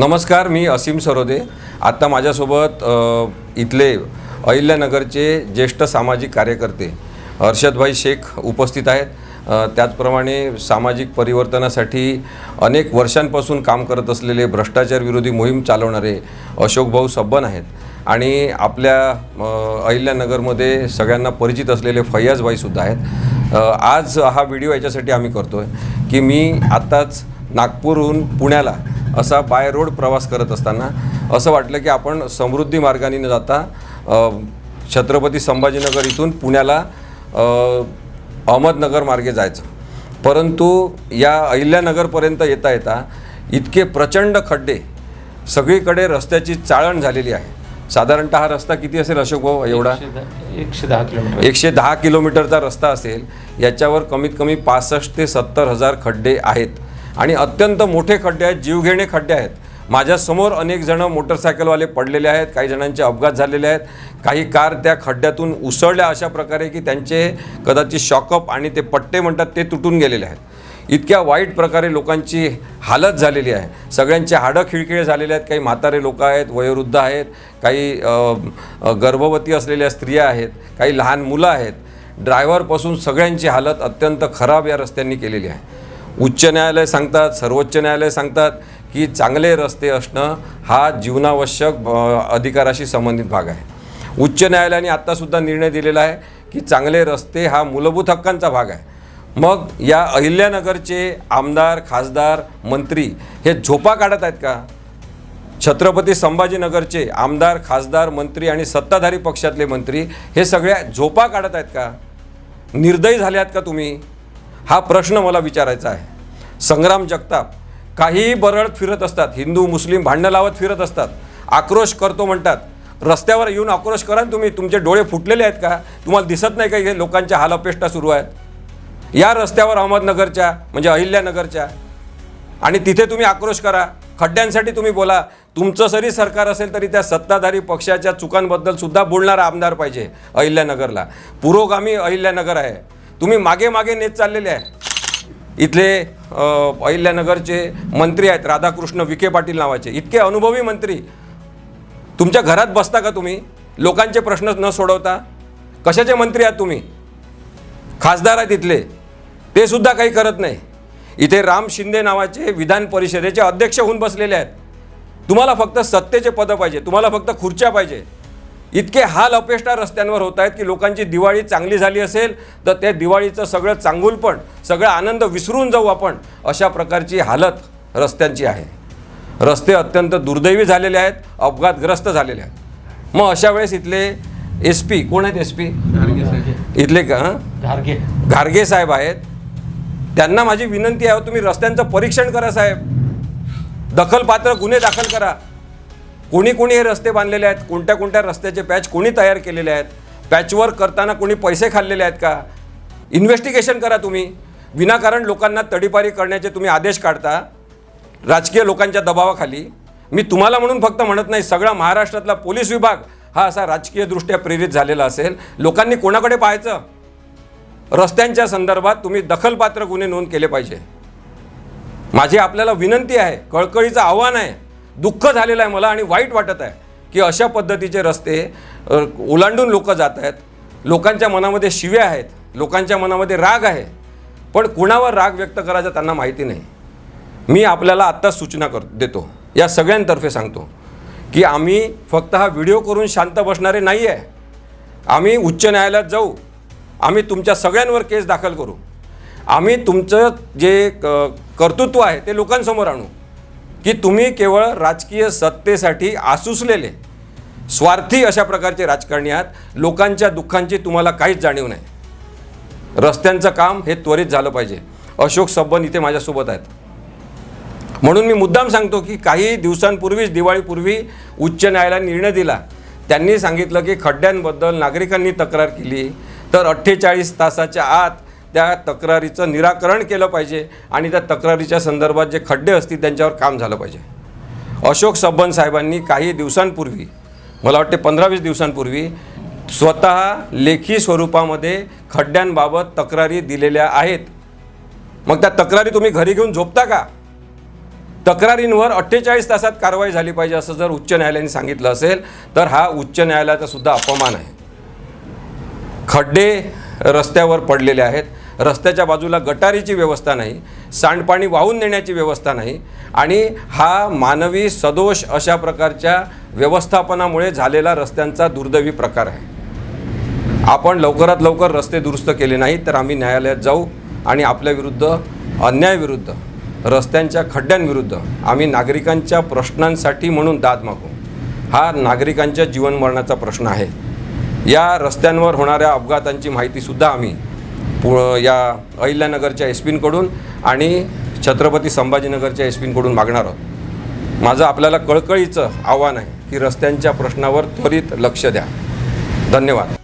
नमस्कार मी असीम सरोदे. आत्ता माझ्यासोबत इथले अहिल्यानगरचे ज्येष्ठ सामाजिक कार्यकर्ते हर्षदभाई शेख उपस्थित आहेत. त्याचप्रमाणे सामाजिक परिवर्तनासाठी अनेक वर्षांपासून काम करत असलेले भ्रष्टाचार विरोधी मोहीम चालवणारे अशोकभाऊ सब्बन आहेत. आणि आपल्या अहिल्यानगरमध्ये सगळ्यांना परिचित असलेले फैयाजभाईसुद्धा आहेत. आज हा व्हिडिओ याच्यासाठी आम्ही करतो आहे की मी आत्ताच नागपूरहून पुण्याला असा बाय रोड प्रवास करत असताना असं वाटलं की आपण समृद्धी मार्गाने न जाता छत्रपती संभाजीनगर इथून पुण्याला अहमदनगर मार्गे जायचं. परंतु या अहिल्यानगरपर्यंत येता येता इतके प्रचंड खड्डे सगळीकडे रस्त्याची चाळण झालेली आहे. साधारणतः हा रस्ता किती असेल अशोक भाऊ एवढा? एकशे दहा किलोमीटर. एकशे दहा किलोमीटरचा रस्ता असेल याच्यावर कमीत कमी पासष्ट ते सत्तर हजार खड्डे आहेत. आणि अत्यंत मोठे खड्डे आहेत जीवघेणे खड्डे आहेत. माझ्यासमोर अनेक जणं मोटरसायकलवाले पडलेले आहेत काही जणांचे अपघात झालेले आहेत. काही कार त्या खड्ड्यातून उसळल्या अशा प्रकारे की त्यांचे कदाचित शॉकअप आणि ते पट्टे म्हणतात ते तुटून गेलेले आहेत. इतक्या वाईट प्रकारे लोकांची हालत झालेली आहे. सगळ्यांचे हाडं खिळखिळे झालेले आहेत. काही म्हातारे लोक आहेत वयोवृद्ध आहेत काही गर्भवती असलेल्या स्त्रिया आहेत काही लहान मुलं आहेत. ड्रायव्हरपासून सगळ्यांची हालत अत्यंत खराब या रस्त्यांनी केलेली आहे. उच्च न्यायालय सांगतात सर्वोच्च न्यायालय सांगतात की चांगले रस्ते असणं हा जीवनावश्यक अधिकाराशी संबंधित भाग आहे. उच्च न्यायालयाने आत्तासुद्धा निर्णय दिलेला आहे की चांगले रस्ते हा मूलभूत हक्कांचा भाग आहे. मग या अहिल्यानगरचे आमदार खासदार मंत्री हे झोपा काढत आहेत का? छत्रपती संभाजीनगरचे आमदार खासदार मंत्री आणि सत्ताधारी पक्षातले मंत्री हे सगळ्या झोपा काढत आहेत का? निर्दयी झाले आहेत का तुम्ही? हा प्रश्न मला विचारायचा आहे. संग्राम जगताप काहीही बरळत फिरत असतात हिंदू मुस्लिम भांडणं लावत फिरत असतात आक्रोश करतो म्हणतात रस्त्यावर येऊन आक्रोश करा तुम्ही तुमचे डोळे फुटलेले आहेत का? तुम्हाला दिसत नाही का हे लोकांच्या हालअपेष्टा सुरू आहेत? या रस्त्यावर अहमदनगरच्या म्हणजे अहिल्यानगरच्या आणि तिथे तुम्ही आक्रोश करा. खड्ड्यांसाठी तुम्ही बोला. तुमचं जरी सरकार असेल तरी त्या सत्ताधारी पक्षाच्या चुकांबद्दल सुद्धा बोलणारा आमदार पाहिजे अहिल्यानगरला. पुरोगामी अहिल्यानगर आहे. तुम्ही मागे मागे नेत चाललेले आहे. इथले अहिल्यानगरचे मंत्री आहेत राधाकृष्ण विखे पाटील नावाचे. इतके अनुभवी मंत्री. तुमच्या घरात बसता का तुम्ही? लोकांचे प्रश्न न सोडवता. कशाचे मंत्री आहात तुम्ही? खासदार आहेत इथले. ते सुद्धा काही करत नाही. इथे राम शिंदे नावाचे विधान परिषदेचे अध्यक्ष होऊन बसलेले आहेत. तुम्हाला फक्त सत्तेचे पदं पाहिजे. तुम्हाला फक्त खुर्च्या पाहिजे. इतके हाल अपेष्टा रस्त्यांवर होत आहेत की लोकांची दिवाळी चांगली झाली असेल तर त्या दिवाळीचं सगळं चांगुलपण सगळं आनंद विसरून जाऊ आपण अशा प्रकारची हालत रस्त्यांची आहे. रस्ते अत्यंत दुर्दैवी झालेले आहेत अपघातग्रस्त झालेले आहेत. मग अशा वेळेस इथले एस पी कोण आहेत एस पी? इथले का? घारगे घारगे साहेब आहेत. त्यांना माझी विनंती आहे तुम्ही रस्त्यांचं परीक्षण करा साहेब. दखलपात्र गुन्हे दाखल करा. कोणी कोणी हे रस्ते बांधलेले आहेत? कोणत्या कोणत्या रस्त्याचे पॅच कोणी तयार केलेले आहेत? पॅचवर करताना कोणी पैसे खाल्लेले आहेत का? इन्व्हेस्टिगेशन करा तुम्ही. विनाकारण लोकांना तडीपारी करण्याचे तुम्ही आदेश काढता राजकीय लोकांच्या दबावाखाली. मी तुम्हाला म्हणून फक्त म्हणत नाही सगळा महाराष्ट्रातला पोलीस विभाग हा असा राजकीयदृष्ट्या प्रेरित झालेला असेल. लोकांनी कोणाकडे पाहायचं? रस्त्यांच्या संदर्भात तुम्ही दखलपात्र गुन्हे नोंद केले पाहिजे. माझी आपल्याला विनंती आहे कळकळीचं आव्हान आहे. दुःख झालेलं आहे मला आणि वाईट वाटत आहे की अशा पद्धतीचे रस्ते ओलांडून लोक जात आहेत. लोकांच्या मनामध्ये शिव्या आहेत लोकांच्या मनामध्ये राग आहे. पण कुणावर राग व्यक्त करायचा त्यांना माहिती नाही. मी आपल्याला आत्ताच सूचना कर देतो. या सगळ्यांतर्फे सांगतो की आम्ही फक्त हा व्हिडिओ करून शांत बसणारे नाही आहे. आम्ही उच्च न्यायालयात जाऊ. आम्ही तुमच्या सगळ्यांवर केस दाखल करू. आम्ही तुमचं जे क कर्तृत्व आहे ते लोकांसमोर आणू. की तुम्ही केवळ राजकीय सत्तेसाठी आसुसलेले स्वार्थी अशा प्रकारचे राजकारणी आहात लोकांच्या दुःखांची तुम्हाला काहीच जाणीव नाही. रस्त्यांचं काम हे त्वरित झालं पाहिजे. अशोक सबन इथे माझ्यासोबत आहेत. म्हणून मी मुद्दाम सांगतो की काही दिवसांपूर्वीच दिवाळीपूर्वी उच्च न्यायालयाने निर्णय दिला. त्यांनी सांगितलं की खड्ड्यांबद्दल नागरिकांनी तक्रार केली. तर अठ्ठेचाळीस तासाच्या आत त्या तक्रारीचं निराकरण केलं पाहिजे आणि त्या तक्रारीच्या संदर्भात जे खड्डे असतील त्यांच्यावर काम झालं पाहिजे. अशोक सब्बन साहेबांनी काही दिवसांपूर्वी मला वाटते पंधरा वीस दिवसांपूर्वी स्वतः लेखी स्वरूपामध्ये खड्ड्यांबाबत तक्रारी दिलेल्या आहेत. मग त्या तक्रारी तुम्ही घरी घेऊन झोपता का? तक्रारींवर अठ्ठेचाळीस तासात कारवाई झाली पाहिजे असं जर उच्च न्यायालयाने सांगितलं असेल तर हा उच्च न्यायालयाचा सुद्धा अपमान आहे. खड्डे रस्त्यावर पडलेले आहेत. रस्त्याच्या बाजूला गटारीची व्यवस्था नाही सांडपाणी वाहून नेण्याची व्यवस्था नाही आणि हा मानवी सदोष अशा प्रकारच्या व्यवस्थापनामुळे झालेला रस्त्यांचा दुर्दैवी प्रकार आहे. आपण लवकरात लवकर रस्ते दुरुस्त केले नाहीत तर आम्ही न्यायालयात जाऊ आणि आपल्या विरुद्ध अन्यायाविरुद्ध रस्त्यांच्या खड्ड्यांविरुद्ध आम्ही नागरिकांच्या प्रश्नांसाठी म्हणून दाद मागू. हा नागरिकांच्या जीवनमरणाचा प्रश्न आहे. या रस्त्यांवर होणाऱ्या अपघातांची माहितीसुद्धा आम्ही पु या अहिल्यानगरच्या एस पींकडून आणि छत्रपती संभाजीनगरच्या एस पींकडून मागणार आहोत. माझं आपल्याला कळकळीचं आव्हान आहे की रस्त्यांच्या प्रश्नावर त्वरित लक्ष द्या. धन्यवाद.